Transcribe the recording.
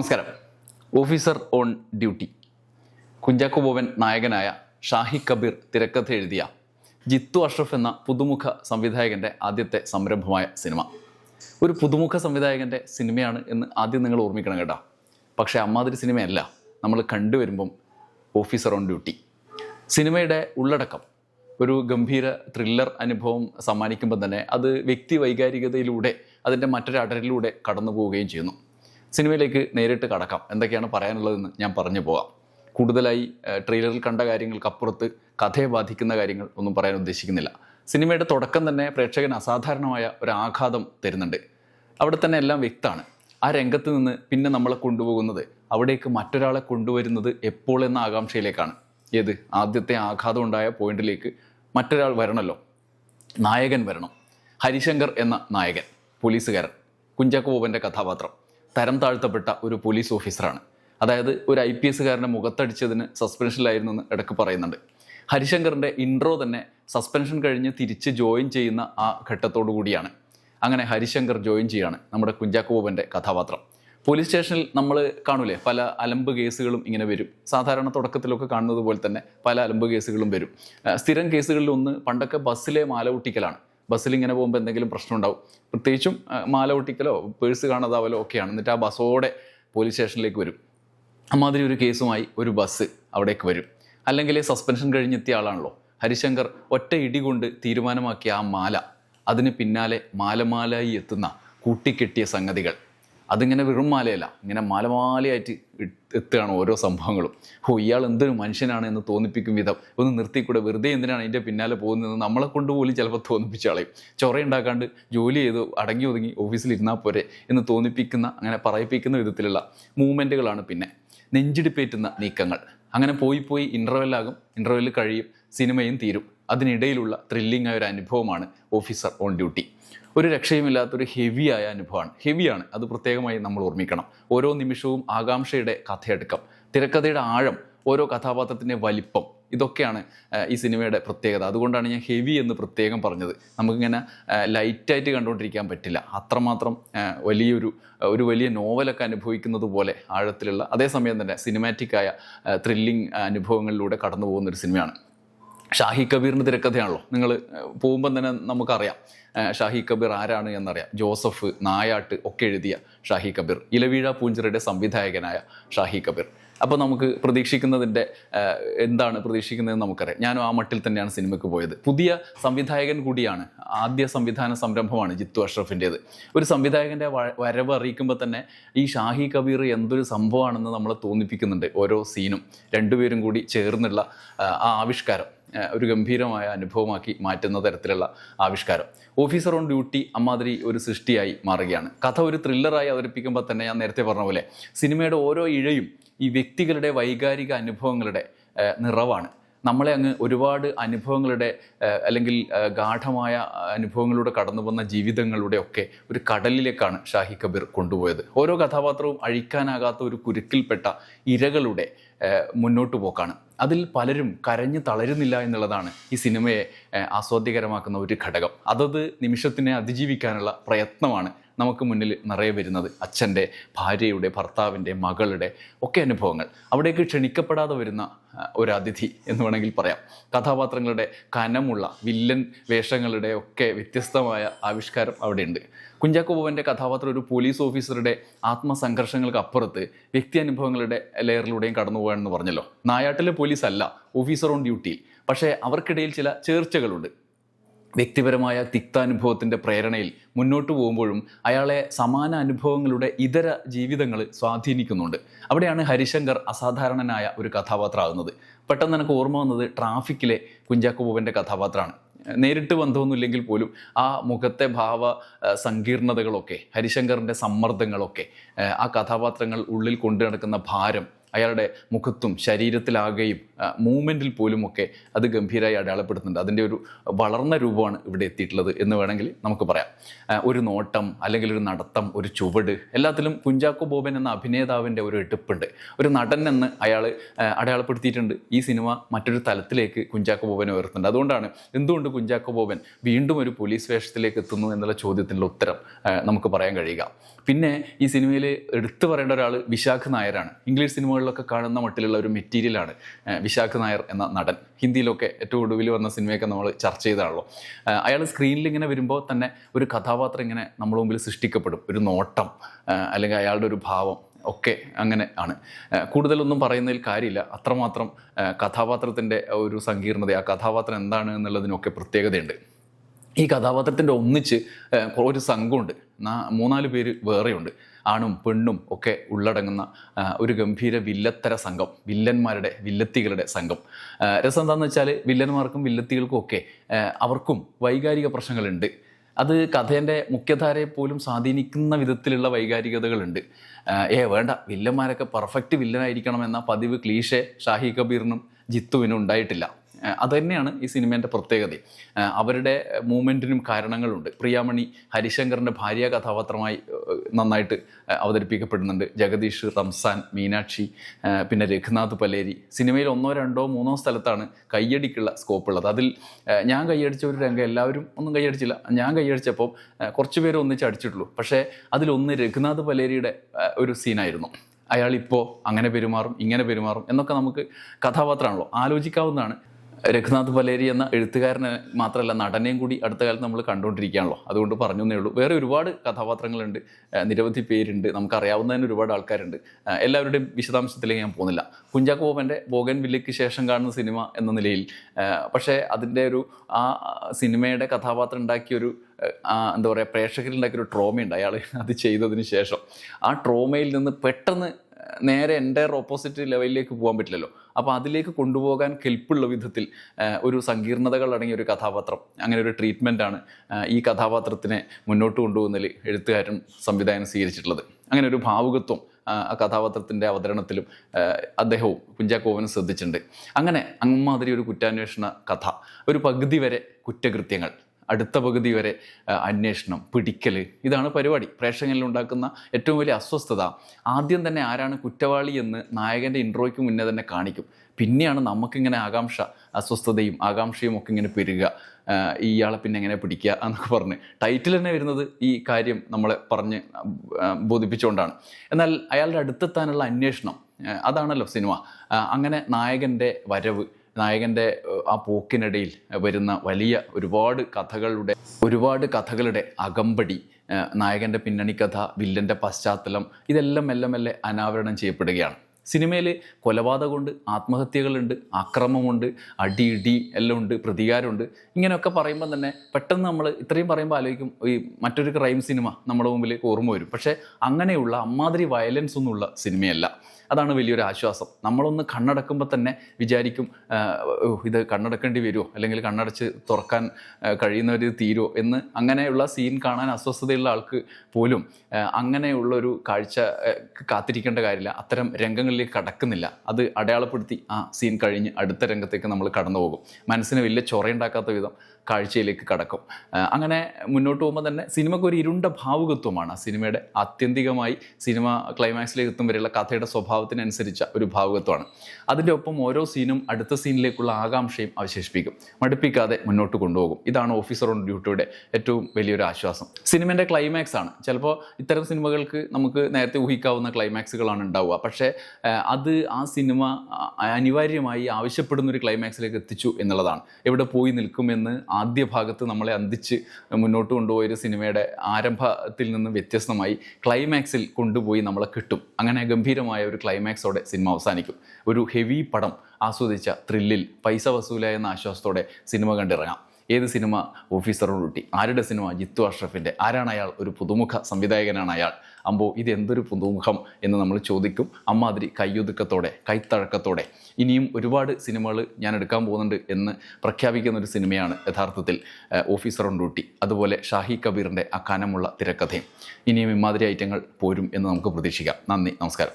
നമസ്കാരം. Officer on duty. Kunchacko Boban നായകനായ ഷാഹി കബീർ തിരക്കഥ എഴുതിയ ജിത്തു അഷ്റഫ് എന്ന പുതുമുഖ സംവിധായകന്റെ ആദ്യത്തെ സംരംഭമായ സിനിമ. ഒരു പുതുമുഖ സംവിധായകന്റെ സിനിമയാണ് എന്ന് ആദ്യം നിങ്ങൾ ഓർമ്മിക്കണം കേട്ടോ. പക്ഷേ അമ്മാതിരി സിനിമയല്ല. നമ്മൾ കണ്ടുവരുമ്പം ഓഫീസർ ഓൺ ഡ്യൂട്ടി. സിനിമയുടെ ഉള്ളടക്കം ഒരു ഗംഭീര ത്രില്ലർ അനുഭവം സമ്മാനിക്കുമ്പോൾ തന്നെ അത് വ്യക്തി വൈകാരികതയിലൂടെ അതിന്റെ മറ്റൊരു അടരിലൂടെ കടന്നു പോവുകയും ചെയ്യുന്നു. സിനിമയിലേക്ക് നേരിട്ട് കടക്കാം. എന്തൊക്കെയാണ് പറയാനുള്ളതെന്ന് ഞാൻ പറഞ്ഞു പോകാം കൂടുതലായി ട്രെയിലറിൽ കണ്ട കാര്യങ്ങൾക്കപ്പുറത്ത് കഥയെ ബാധിക്കുന്ന കാര്യങ്ങൾ ഒന്നും പറയാൻ ഉദ്ദേശിക്കുന്നില്ല. സിനിമയുടെ തുടക്കം തന്നെ പ്രേക്ഷകൻ അസാധാരണമായ ഒരു ആഘാതം തരുന്നുണ്ട്. അവിടെ തന്നെ എല്ലാം വ്യക്തമാണ്. ആ രംഗത്ത് നിന്ന് പിന്നെ നമ്മളെ കൊണ്ടുപോകുന്നത് അവിടേക്ക് മറ്റൊരാളെ കൊണ്ടുവരുന്നത് എപ്പോൾ എന്ന ആകാംക്ഷയിലേക്കാണ്. ഏത്? ആദ്യത്തെ ആഘാതം ഉണ്ടായ പോയിന്റിലേക്ക് മറ്റൊരാൾ വരണമല്ലോ നായകൻ വരണം. ഹരിശങ്കർ എന്ന നായകൻ പോലീസുകാരൻ കുഞ്ചാക്കോ ബോബന്റെ കഥാപാത്രം. തരം താഴ്ത്തപ്പെട്ട ഒരു പോലീസ് ഓഫീസറാണ് അതായത് ഒരു ഐ പി എസ്സുകാരനെ മുഖത്തടിച്ചതിന് സസ്പെൻഷനിലായിരുന്നു എന്ന് ഇടയ്ക്ക് പറയുന്നുണ്ട്. ഹരിശങ്കറിന്റെ ഇൻട്രോ തന്നെ സസ്പെൻഷൻ കഴിഞ്ഞ് തിരിച്ച് ജോയിൻ ചെയ്യുന്ന ആ ഘട്ടത്തോടു കൂടിയാണ്. അങ്ങനെ ഹരിശങ്കർ ജോയിൻ ചെയ്യാണ് നമ്മുടെ കുഞ്ചാക്കോബന്റെ കഥാപാത്രം. പോലീസ് സ്റ്റേഷനിൽ നമ്മൾ കാണൂലേ പല അലമ്പ് കേസുകളും ഇങ്ങനെ വരും. സാധാരണ തുടക്കത്തിലൊക്കെ കാണുന്നത് പോലെ തന്നെ പല അലമ്പ് കേസുകളും വരും. സ്ഥിരം കേസുകളിൽ ഒന്ന് പണ്ടൊക്കെ ബസ്സിലെ മാല ഒട്ടിക്കലാണ് ബസ്സിൽ ഇങ്ങനെ പോകുമ്പോൾ എന്തെങ്കിലും പ്രശ്നം ഉണ്ടാവും പ്രത്യേകിച്ചും മാല ഒട്ടിക്കലോ പേഴ്സ് കാണാതാവലോ ഒക്കെയാണ്. എന്നിട്ട് ആ ബസ്സോടെ പോലീസ് സ്റ്റേഷനിലേക്ക് വരും. അമ്മാതിരി ഒരു കേസുമായി ഒരു ബസ് അവിടേക്ക് വരും. അല്ലെങ്കിൽ സസ്പെൻഷൻ കഴിഞ്ഞെത്തിയ ആളാണല്ലോ. ഹരിശങ്കർ ഒറ്റ ഇടി കൊണ്ട് തീരുമാനമാക്കിയ ആ മാല. അതിന് പിന്നാലെ മാലമാലായി എത്തുന്ന കൂട്ടിക്കെട്ടിയ സംഗതികൾ. അതിങ്ങനെ വെറും മാലയല്ല. ഇങ്ങനെ മാലമാലയായിട്ട് എത്തുകയാണ് ഓരോ സംഭവങ്ങളും. ഓ ഇയാൾ എന്തൊരു മനുഷ്യനാണ് എന്ന് തോന്നിപ്പിക്കും വിധം. ഒന്ന് നിർത്തിക്കൂടെ? വെറുതെ എന്തിനാണ് അതിന്റെ പിന്നാലെ പോകുന്നത് നമ്മളെ കൊണ്ട് പോലും ചിലപ്പോൾ തോന്നിപ്പിച്ച് കളയും. ചൊറയുണ്ടാക്കാണ്ട് ജോലി ചെയ്തു അടങ്ങി ഒതുങ്ങി ഓഫീസിൽ ഇരുന്നാൽ പോരെ എന്ന് തോന്നിപ്പിക്കുന്ന അങ്ങനെ പറയിപ്പിക്കുന്ന വിധത്തിലുള്ള മൂവ്മെന്റുകളാണ് പിന്നെ നെഞ്ചിടിപ്പേറ്റുന്ന നീക്കങ്ങൾ. അങ്ങനെ പോയി പോയി ഇന്റർവെല്ലാകും ഇന്റർവെൽ കഴിയും. സിനിമയും തീരും. അതിനിടയിലുള്ള ത്രില്ലിംഗ് ആയ ഒരു അനുഭവമാണ് ഓഫീസർ ഓൺ ഡ്യൂട്ടി ഒരു രക്ഷയുമില്ലാത്തൊരു ഹെവിയായ അനുഭവമാണ്. ഹെവിയാണ് അത് പ്രത്യേകമായി നമ്മൾ ഓർമ്മിക്കണം. ഓരോ നിമിഷവും ആകാംക്ഷയുടെ കഥയെടുക്കം. തിരക്കഥയുടെ ആഴം. ഓരോ കഥാപാത്രത്തിന്റെ വലിപ്പം. ഇതൊക്കെയാണ് ഈ സിനിമയുടെ പ്രത്യേകത. അതുകൊണ്ടാണ് ഞാൻ ഹെവി എന്ന് പ്രത്യേകം പറഞ്ഞത്. നമുക്കിങ്ങനെ ലൈറ്റായിട്ട് കണ്ടുകൊണ്ടിരിക്കാൻ പറ്റില്ല. അത്രമാത്രം വലിയൊരു ഒരു വലിയ നോവലൊക്കെ അനുഭവിക്കുന്നത് പോലെ ആഴത്തിലുള്ള അതേസമയം തന്നെ സിനിമാറ്റിക്കായ ത്രില്ലിംഗ് അനുഭവങ്ങളിലൂടെ കടന്നു പോകുന്ന ഒരു സിനിമയാണ്. ഷാഹി കബീറിന്റെ തിരക്കഥയാണല്ലോ. നിങ്ങൾ പോകുമ്പം തന്നെ നമുക്കറിയാം. ഷാഹി കബീർ ആരാണ് എന്നറിയാം. ജോസഫ് നായാട്ട് ഒക്കെ എഴുതിയ ഷാഹി കബീർ. ഇലവീഴ പൂഞ്ചിറയുടെ സംവിധായകനായ ഷാഹി കബീർ. അപ്പോൾ നമുക്ക് പ്രതീക്ഷിക്കുന്നതിന്റെ എന്താണ് പ്രതീക്ഷിക്കുന്നതെന്ന് നമുക്കറിയാം. ഞാനും ആ മട്ടിൽ തന്നെയാണ് സിനിമയ്ക്ക് പോയത്. പുതിയ സംവിധായകൻ കൂടിയാണ് ആദ്യ സംവിധാന സംരംഭമാണ് ജിത്തു അഷ്റഫിന്റേത് ഒരു സംവിധായകന്റെ വരവ് അറിയിക്കുമ്പോൾ തന്നെ ഈ ഷാഹി കബീർ എന്തൊരു സംഭവമാണെന്ന് നമ്മളെ തോന്നിപ്പിക്കുന്നുണ്ട് ഓരോ സീനും. രണ്ടുപേരും കൂടി ചേർന്നുള്ള ആ ആവിഷ്കാരം ഒരു ഗംഭീരമായ അനുഭവമാക്കി മാറ്റുന്ന തരത്തിലുള്ള ആവിഷ്കാരം. ഓഫീസർ ഓൺ ഡ്യൂട്ടി അമ്മാതിരി ഒരു സൃഷ്ടിയായി മാറുകയാണ്. കഥ ഒരു ത്രില്ലറായി അവതരിപ്പിക്കുമ്പോൾ തന്നെ ഞാൻ നേരത്തെ പറഞ്ഞ പോലെ സിനിമയുടെ ഓരോ ഇഴയും ഈ വ്യക്തികളുടെ വൈകാരിക അനുഭവങ്ങളുടെ നിറവാണ്. നമ്മളെ അങ്ങ് ഒരുപാട് അനുഭവങ്ങളുടെ അല്ലെങ്കിൽ ഗാഠമായ അനുഭവങ്ങളിലൂടെ കടന്നു വന്ന ജീവിതങ്ങളുടെ ഒക്കെ ഒരു കടലിലേക്കാണ് ഷാഹി കബീർ കൊണ്ടുപോയത്. ഓരോ കഥാപാത്രവും അഴിക്കാനാകാത്ത ഒരു കുരുക്കിൽപ്പെട്ട ഇരകളുടെ മുന്നോട്ടു പോക്കാണ്. അതിൽ പലരും കരഞ്ഞു തളരുന്നില്ല എന്നുള്ളതാണ് ഈ സിനിമയെ ആസ്വാദ്യകരമാക്കുന്ന ഒരു ഘടകം. അതത് നിമിഷത്തിനെ അതിജീവിക്കാനുള്ള പ്രയത്നമാണ് നമുക്ക് മുന്നിൽ നിറയെ വരുന്നത് അച്ഛന്റെ ഭാര്യയുടെ ഭർത്താവിന്റെ മകളുടെ ഒക്കെ അനുഭവങ്ങൾ. അവിടേക്ക് ക്ഷണിക്കപ്പെടാതെ വരുന്ന ഒരു അതിഥി എന്ന് വേണമെങ്കിൽ പറയാം. കഥാപാത്രങ്ങളുടെ കനമുള്ള വില്ലൻ വേഷങ്ങളുടെ ഒക്കെ വ്യത്യസ്തമായ ആവിഷ്കാരം അവിടെയുണ്ട്. കുഞ്ചാക്കോ ബോബന്റെ കഥാപാത്രം ഒരു പോലീസ് ഓഫീസറുടെ ആത്മസംഘർഷങ്ങൾക്ക് അപ്പുറത്ത് വ്യക്തി അനുഭവങ്ങളുടെ ലെയറിലൂടെയും കടന്നു പോകാനെന്ന് പറഞ്ഞല്ലോ. നായാട്ടിലെ പോലീസ് അല്ല ഓഫീസർ ഓൺ ഡ്യൂട്ടിയിൽ പക്ഷേ അവർക്കിടയിൽ ചില ചേർച്ചകളുണ്ട്. വ്യക്തിപരമായ തിക്താനുഭവത്തിന്റെ പ്രേരണയിൽ മുന്നോട്ട് പോകുമ്പോഴും അയാളെ സമാന അനുഭവങ്ങളുടെ ഇതര ജീവിതങ്ങൾ സ്വാധീനിക്കുന്നുണ്ട്. അവിടെയാണ് ഹരിശങ്കർ അസാധാരണനായ ഒരു കഥാപാത്രമാകുന്നത് പെട്ടെന്ന് എനിക്ക് ഓർമ്മ വന്നത് ട്രാഫിക്കിലെ കുഞ്ചാക്കോ കഥാപാത്രമാണ്. നേരിട്ട് ബന്ധമൊന്നുമില്ലെങ്കിൽ പോലും ആ മുഖത്തെ ഭാവ സങ്കീർണതകളൊക്കെ ഹരിശങ്കറിന്റെ സമ്മർദ്ദങ്ങളൊക്കെ ആ കഥാപാത്രങ്ങൾ ഉള്ളിൽ കൊണ്ടു നടക്കുന്ന ഭാരം അയാളുടെ മുഖത്തും ശരീരത്തിലാകെയും മൂവ്മെന്റിൽ പോലുമൊക്കെ അത് ഗംഭീരമായി അടയാളപ്പെടുത്തുന്നുണ്ട്. അതിന്റെ ഒരു വളർന്ന രൂപമാണ് ഇവിടെ എത്തിയിട്ടുള്ളത് എന്ന് വേണമെങ്കിൽ നമുക്ക് പറയാം. ഒരു നോട്ടം അല്ലെങ്കിൽ ഒരു നടത്തം ഒരു ചുവട് എല്ലാത്തിലും കുഞ്ചാക്കോ ബോബൻ എന്ന അഭിനേതാവിന്റെ ഒരു എടുപ്പുണ്ട്. ഒരു നടൻ എന്ന് അയാൾ അടയാളപ്പെടുത്തിയിട്ടുണ്ട്. ഈ സിനിമ മറ്റൊരു തലത്തിലേക്ക് കുഞ്ചാക്കോ ബോബനെ ഉയർത്തുന്നുണ്ട്. അതുകൊണ്ടാണ് എന്തുകൊണ്ട് കുഞ്ചാക്കോ ബോബൻ വീണ്ടും ഒരു പോലീസ് വേഷത്തിലേക്ക് എത്തുന്നു എന്നുള്ള ചോദ്യത്തിനുള്ള ഉത്തരം നമുക്ക് പറയാൻ കഴിയുക. പിന്നെ ഈ സിനിമയിൽ എടുത്തു പറയേണ്ട ഒരാൾ വിശാഖ് നായരാണ്. ഇംഗ്ലീഷ് സിനിമകളിലൊക്കെ കാണുന്ന മട്ടിലുള്ള ഒരു മെറ്റീരിയലാണ് വിശാഖ് നായർ എന്ന നടൻ. ഹിന്ദിയിലൊക്കെ ഏറ്റവും ഒടുവിൽ വന്ന സിനിമയൊക്കെ നമ്മൾ ചർച്ച ചെയ്താണല്ലോ. അയാൾ സ്ക്രീനിൽ ഇങ്ങനെ വരുമ്പോൾ തന്നെ ഒരു കഥാപാത്രം ഇങ്ങനെ നമ്മുടെ മുമ്പിൽ സൃഷ്ടിക്കപ്പെടും. ഒരു നോട്ടം അല്ലെങ്കിൽ അയാളുടെ ഒരു ഭാവം ഒക്കെ അങ്ങനെ ആണ്. കൂടുതലൊന്നും പറയുന്നതിൽ കാര്യമില്ല. അത്രമാത്രം കഥാപാത്രത്തിന്റെ ഒരു സങ്കീർണത ആ കഥാപാത്രം എന്താണ് എന്നുള്ളതിനൊക്കെ പ്രത്യേകതയുണ്ട്. ഈ കഥാപാത്രത്തിന്റെ ഒന്നിച്ച് ഒരു സംഘമുണ്ട്. മൂന്നാൽ പേര് വേറെയുണ്ട്. ആണും പെണ്ണും ഒക്കെ ഉള്ളടങ്ങുന്ന ഒരു ഗംഭീര വില്ലത്തര സംഘം വില്ലന്മാരുടെ വില്ലത്തികളുടെ സംഘം. രസം എന്താണെന്ന് വെച്ചാൽ വില്ലന്മാർക്കും വില്ലത്തികൾക്കും ഒക്കെ അവർക്കും വൈകാരിക പ്രശ്നങ്ങളുണ്ട്. അത് കഥേന്റെ മുഖ്യധാരയെ പോലും സ്വാധീനിക്കുന്ന വിധത്തിലുള്ള വൈകാരികതകളുണ്ട്. ഏ വേണ്ട വില്ലന്മാരൊക്കെ പെർഫെക്റ്റ് വില്ലനായിരിക്കണം എന്ന പതിവ് ക്ലീഷെ ഷാഹി കബീറിനും ജിത്തുവിനും ഉണ്ടായിട്ടില്ല. ആ, അതുതന്നെയാണ് ഈ സിനിമേന്റെ പ്രത്യേകത. അവരുടെ മൂവ്മെന്റിനും കാരണങ്ങളുണ്ട്. പ്രിയാമണി ഹരിശങ്കറിന്റെ ഭാര്യ കഥാപാത്രമായി നന്നായിട്ട് അവതരിപ്പിക്കപ്പെടുന്നുണ്ട്. ജഗദീഷ് റംസാൻ മീനാക്ഷി പിന്നെ രഘുനാഥ് പലേരി. സിനിമയിൽ ഒന്നോ രണ്ടോ മൂന്നോ സ്ഥലത്താണ് കയ്യടിക്കുള്ള സ്കോപ്പ് ഉള്ളത് അതിൽ ഞാൻ കൈയടിച്ച ഒരു രംഗം എല്ലാവരും ഒന്നും കൈയടിച്ചില്ല ഞാൻ കൈയടിച്ചപ്പോൾ കുറച്ച് പേര് ഒന്നിച്ച് അടിച്ചിട്ടുള്ളൂ. പക്ഷേ അതിലൊന്ന് രഘുനാഥ് പലേരിയുടെ ഒരു സീനായിരുന്നു. അയാൾ അയാളിപ്പോൾ അങ്ങനെ പെരുമാറും ഇങ്ങനെ പെരുമാറും എന്നൊക്കെ നമുക്ക് കഥാപാത്രമാണല്ലോ ആലോചിക്കാവുന്നതാണ്. രഘുനാഥ് പലേരി എന്ന എഴുത്തുകാരനെ മാത്രമല്ല നടനെയും കൂടി അടുത്ത കാലത്ത് നമ്മൾ കണ്ടുകൊണ്ടിരിക്കുകയാണല്ലോ. അതുകൊണ്ട് പറഞ്ഞു എന്നേ ഉള്ളൂ. വേറെ ഒരുപാട് കഥാപാത്രങ്ങളുണ്ട് നിരവധി പേരുണ്ട്. നമുക്കറിയാവുന്ന തന്നെ ഒരുപാട് ആൾക്കാരുണ്ട്. എല്ലാവരുടെയും വിശദാംശത്തിലേക്ക് ഞാൻ പോകുന്നില്ല. കുഞ്ചാക്കോ ബോബന്റെ ബോഗൻ വില്ലയ്ക്ക് ശേഷം കാണുന്ന സിനിമ എന്ന നിലയിൽ പക്ഷേ അതിന്റെ ഒരു ആ സിനിമയുടെ കഥാപാത്രം ഉണ്ടാക്കിയൊരു എന്താ പറയുക പ്രേക്ഷകരിൽ ഉണ്ടാക്കിയൊരു ട്രോമയുണ്ട്. അയാൾ അത് ചെയ്തതിന് ശേഷം. ആ ട്രോമയിൽ നിന്ന് പെട്ടെന്ന് നേരെ എന്റെ ഓപ്പോസിറ്റ് ലെവലിലേക്ക് പോകാൻ പറ്റില്ലല്ലോ. അപ്പോൾ അതിലേക്ക് കൊണ്ടുപോകാൻ കെൽപ്പുള്ള വിധത്തിൽ ഒരു സങ്കീർണതകൾ അടങ്ങിയ ഒരു കഥാപാത്രം അങ്ങനെ ഒരു ട്രീറ്റ്മെന്റാണ് ഈ കഥാപാത്രത്തിനെ മുന്നോട്ട് കൊണ്ടുപോകുന്നതിൽ എഴുത്തുകാരൻ സംവിധാനം സ്വീകരിച്ചിട്ടുള്ളത്. അങ്ങനെ ഒരു ഭാവുകത്വം ആ കഥാപാത്രത്തിന്റെ അവതരണത്തിലും അദ്ദേഹവും കുഞ്ചാക്കോവനും ശ്രദ്ധിച്ചിട്ടുണ്ട്. അങ്ങനെ അമ്മാതിരി ഒരു കുറ്റാന്വേഷണ കഥ ഒരു പകുതി വരെ കുറ്റകൃത്യങ്ങൾ അടുത്ത പകുതി വരെ അന്വേഷണം പിടിക്കൽ ഇതാണ് പരിപാടി. പ്രേക്ഷകനിൽ ഉണ്ടാക്കുന്ന ഏറ്റവും വലിയ അസ്വസ്ഥത. ആദ്യം തന്നെ ആരാണ് കുറ്റവാളി എന്ന് നായകന്റെ ഇൻട്രോയ്ക്ക് മുന്നേ തന്നെ കാണിക്കും. പിന്നെയാണ് നമുക്കിങ്ങനെ ആകാംക്ഷ അസ്വസ്ഥതയും ആകാംക്ഷയും ഒക്കെ ഇങ്ങനെ പെരുക ഇയാളെ പിന്നെ എങ്ങനെ പിടിക്കുക എന്നൊക്കെ പറഞ്ഞ് ടൈറ്റിൽ തന്നെ വരുന്നത് ഈ കാര്യം നമ്മളെ പറഞ്ഞ് ബോധിപ്പിച്ചുകൊണ്ടാണ്. എന്നാൽ അയാളുടെ അടുത്തെത്താനുള്ള അന്വേഷണം അതാണല്ലോ സിനിമ. അങ്ങനെ നായകന്റെ വരവ് നായകന്റെ ആ പോക്കിനിടയിൽ വരുന്ന വലിയ ഒരുപാട് കഥകളുടെ ഒരുപാട് കഥകളുടെ അകമ്പടി നായകന്റെ പിന്നണി കഥ വില്ലന്റെ പശ്ചാത്തലം ഇതെല്ലാം മെല്ലെ മെല്ലെ അനാവരണം ചെയ്യപ്പെടുകയാണ്. സിനിമയിൽ കൊലപാതകമുണ്ട് ആത്മഹത്യകളുണ്ട് അക്രമമുണ്ട് അടി ഇടി എല്ലാം ഉണ്ട് പ്രതികാരമുണ്ട്. ഇങ്ങനെയൊക്കെ പറയുമ്പോൾ തന്നെ പെട്ടെന്ന് നമ്മൾ ഇത്രയും പറയുമ്പോൾ ആലോചിക്കും ഈ മറ്റൊരു ക്രൈം സിനിമ നമ്മുടെ മുമ്പിൽ ഓർമ്മ വരും. പക്ഷേ അങ്ങനെയുള്ള അമ്മാതിരി വയലൻസ് ഒന്നുമുള്ള സിനിമയല്ല. അതാണ് വലിയൊരു ആശ്വാസം. നമ്മളൊന്ന് കണ്ണടക്കുമ്പോൾ തന്നെ വിചാരിക്കും ഇത് കണ്ണടക്കേണ്ടി വരുമോ അല്ലെങ്കിൽ കണ്ണടച്ച് തുറക്കാൻ കഴിയുന്നവർ തീരുമോ എന്ന് അങ്ങനെയുള്ള സീൻ കാണാൻ അസ്വസ്ഥതയുള്ള ആൾക്ക് പോലും അങ്ങനെയുള്ളൊരു കാഴ്ച കാത്തിരിക്കേണ്ട കാര്യമില്ല. അത്തരം രംഗങ്ങളിലേക്ക് കടക്കുന്നില്ല. അത് അടയാളപ്പെടുത്തി ആ സീൻ കഴിഞ്ഞ് അടുത്ത രംഗത്തേക്ക് നമ്മൾ കടന്നു പോകും. മനസ്സിന് വലിയ ചൊറയുണ്ടാക്കാത്ത വിധം കാഴ്ചയിലേക്ക് കടക്കും. അങ്ങനെ മുന്നോട്ട് പോകുമ്പോൾ തന്നെ സിനിമയ്ക്ക് ഒരു ഇരുണ്ട ഭാവുകത്വമാണ്. ആ സിനിമയുടെ ആത്യന്തികമായി സിനിമ ക്ലൈമാക്സിലേക്ക് എത്തും വരെയുള്ള കഥയുടെ സ്വഭാവത്തിനനുസരിച്ച ഒരു ഭാവുകത്വമാണ്. അതിന്റെ ഒപ്പം ഓരോ സീനും അടുത്ത സീനിലേക്കുള്ള ആകാംക്ഷയും അവശേഷിപ്പിക്കും. മടുപ്പിക്കാതെ മുന്നോട്ട് കൊണ്ടുപോകും. ഇതാണ് ഓഫീസർ ഓൺ ഡ്യൂട്ടിയുടെ ഏറ്റവും വലിയൊരു ആശ്വാസം. സിനിമയുടെ ക്ലൈമാക്സ് ആണ്. ചിലപ്പോൾ ഇത്തരം സിനിമകൾക്ക് നമുക്ക് നേരത്തെ ഊഹിക്കാവുന്ന ക്ലൈമാക്സുകളാണ് ഉണ്ടാവുക. പക്ഷേ അത് ആ സിനിമ അനിവാര്യമായി ആവശ്യപ്പെടുന്ന ഒരു ക്ലൈമാക്സിലേക്ക് എത്തിച്ചു എന്നുള്ളതാണ്. എവിടെ പോയി നിൽക്കുമെന്ന് ആദ്യ ഭാഗത്ത് നമ്മളെ അന്തിച്ച് മുന്നോട്ട് കൊണ്ടുപോയ ഒരു സിനിമയുടെ ആരംഭത്തിൽ നിന്ന് വ്യത്യസ്തമായി ക്ലൈമാക്സിൽ കൊണ്ടുപോയി നമ്മളെ കിട്ടും. അങ്ങനെ ഗംഭീരമായ ഒരു ക്ലൈമാക്സോടെ സിനിമ അവസാനിക്കും. ഒരു ഹെവി പടം ആസ്വദിച്ച ത്രില്ലിൽ പൈസ വസൂല എന്ന ആശ്വാസത്തോടെ സിനിമ കണ്ടിറങ്ങാം. ഏത് സിനിമ ഓഫീസറോട് കൂട്ടി? ആരുടെ സിനിമ? ജിത്തു അഷ്റഫിന്റെ ആരാണ് അയാൾ? ഒരു പുതുമുഖ സംവിധായകനാണ് അയാൾ. അമ്പോ ഇത് എന്തൊരു പുതുമുഖം എന്ന് നമ്മൾ ചോദിക്കും. അമ്മാതിരി കയ്യൊതുക്കത്തോടെ കൈത്തഴക്കത്തോടെ. ഇനിയും ഒരുപാട് സിനിമകൾ ഞാൻ എടുക്കാൻ പോകുന്നുണ്ട് എന്ന് പ്രഖ്യാപിക്കുന്ന ഒരു സിനിമയാണ് യഥാർത്ഥത്തിൽ ഓഫീസർ ഓൺ ഡ്യൂട്ടി അതുപോലെ ഷാഹി കബീറിന്റെ അക്കാനമുള്ള കനമുള്ള തിരക്കഥയും. ഇനിയും ഇമാതിരി ഐറ്റങ്ങൾ പോരും എന്ന് നമുക്ക് പ്രതീക്ഷിക്കാം. നന്ദി നമസ്കാരം.